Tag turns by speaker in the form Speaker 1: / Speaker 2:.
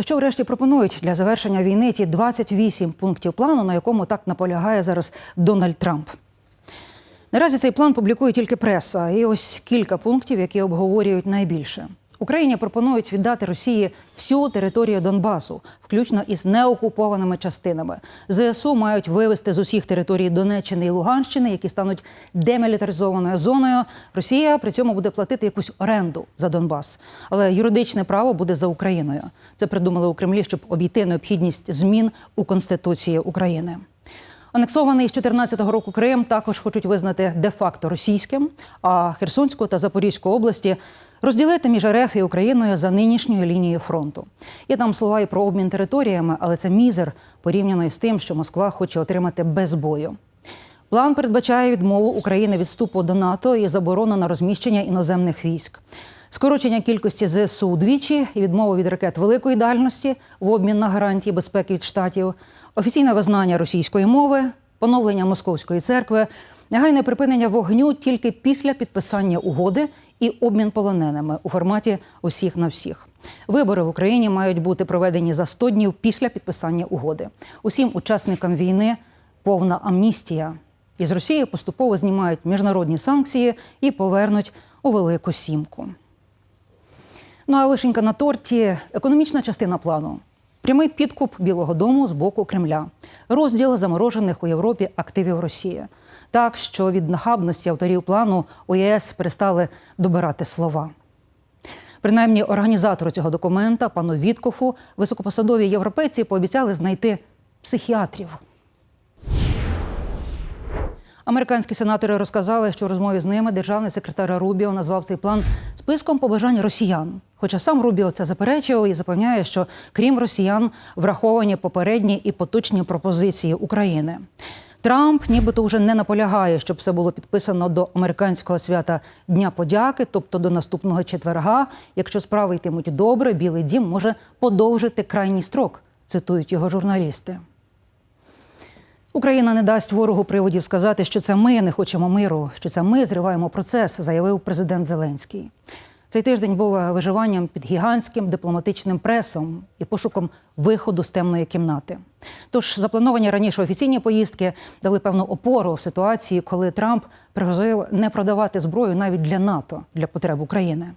Speaker 1: То що врешті пропонують для завершення війни ті 28 пунктів плану, на якому так наполягає зараз Дональд Трамп? Наразі цей план публікує тільки преса, і ось кілька пунктів, які обговорюють найбільше. Україні пропонують віддати Росії всю територію Донбасу, включно із неокупованими частинами. ЗСУ мають вивести з усіх територій Донеччини і Луганщини, які стануть демілітаризованою зоною. Росія при цьому буде платити якусь оренду за Донбас, але юридичне право буде за Україною. Це придумали у Кремлі, щоб обійти необхідність змін у Конституції України. Анексований з 2014 року Крим також хочуть визнати де-факто російським, а Херсонську та Запорізьку області розділити між РФ і Україною за нинішньою лінією фронту. Є там слова і про обмін територіями, але це мізер порівняно із тим, що Москва хоче отримати без бою. План передбачає відмову України від вступу до НАТО і заборону на розміщення іноземних військ. Скорочення кількості ЗСУ удвічі і відмову від ракет великої дальності в обмін на гарантії безпеки від штатів, офіційне визнання російської мови, поновлення московської церкви, негайне припинення вогню тільки після підписання угоди і обмін полоненими у форматі усіх на всіх. Вибори в Україні мають бути проведені за 100 днів після підписання угоди. Усім учасникам війни повна амністія. Із Росії поступово знімають міжнародні санкції і повернуть у велику сімку. Ну а вишенька на торті економічна частина плану. Прямий підкуп Білого Дому з боку Кремля, розділ заморожених у Європі активів Росії. Так що від нахабності авторів плану у ЄС перестали добирати слова. Принаймні, організатору цього документа, пану Віткофу, високопосадові європейці пообіцяли знайти психіатрів. Американські сенатори розказали, що у розмові з ними державний секретар Рубіо назвав цей план списком побажань росіян. Хоча сам Рубіо це заперечив і запевняє, що крім росіян враховані попередні і поточні пропозиції України. Трамп нібито вже не наполягає, щоб все було підписано до американського свята Дня подяки, тобто до наступного четверга. Якщо справи йтимуть добре, Білий Дім може подовжити крайній строк, цитують його журналісти. Україна не дасть ворогу приводів сказати, що це ми не хочемо миру, що це ми зриваємо процес, заявив президент Зеленський. Цей тиждень був виживанням під гігантським дипломатичним пресом і пошуком виходу з темної кімнати. Тож заплановані раніше офіційні поїздки дали певну опору в ситуації, коли Трамп пригрозив не продавати зброю навіть для НАТО для потреб України.